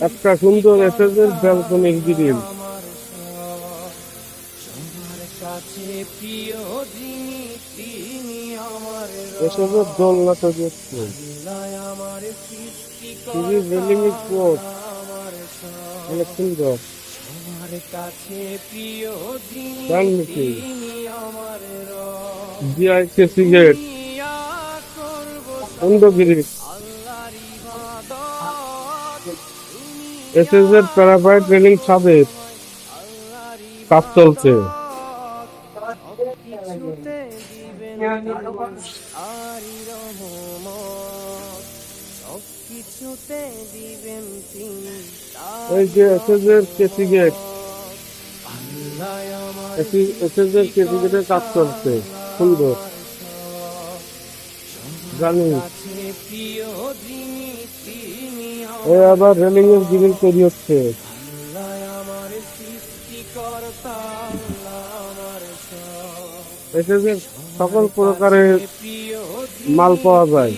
একটা সুন্দর এসেজের ব্যালকনি কাছে প্রিয় তিনি আমার অনেক সুন্দর। কাছে প্রিয় তিনি আমার এসেজের প্যারাফাইট রেলিং ছাদে কাজ চলছে। এই যে এসেজের কেসি গেট আল্লাহ আমার এসেজের কেসি গেটের কাজ চলছে সুন্দর। জানি। তিনি আবার রেলিং এর গ্রিল তৈরি হচ্ছে। সকল প্রকারের মাল পাওয়া যায়।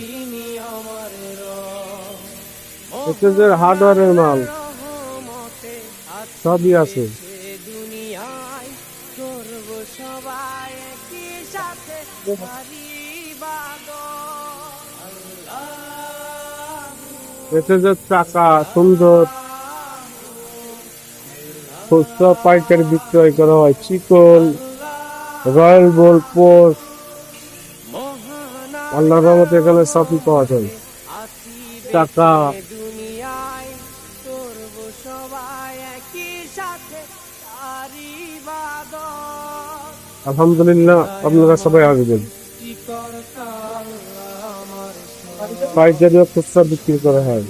হার্ডওয়ারের মাল সবই আছে। সবাই একই সাথে। এসেজের চাকা, সুন্দর। খুচরা পাইকারি বিক্রয় করা হয়। চিকন, রয়্যাল বোল পোস্ট। আল্লাহ রহমতে এখানে সবই পাওয়া যায়। টাকা আলহামদুলিল্লাহ, আপনারা সবাই আসবেন। পাইকারি ও খুচরা বিক্রি করা হয়।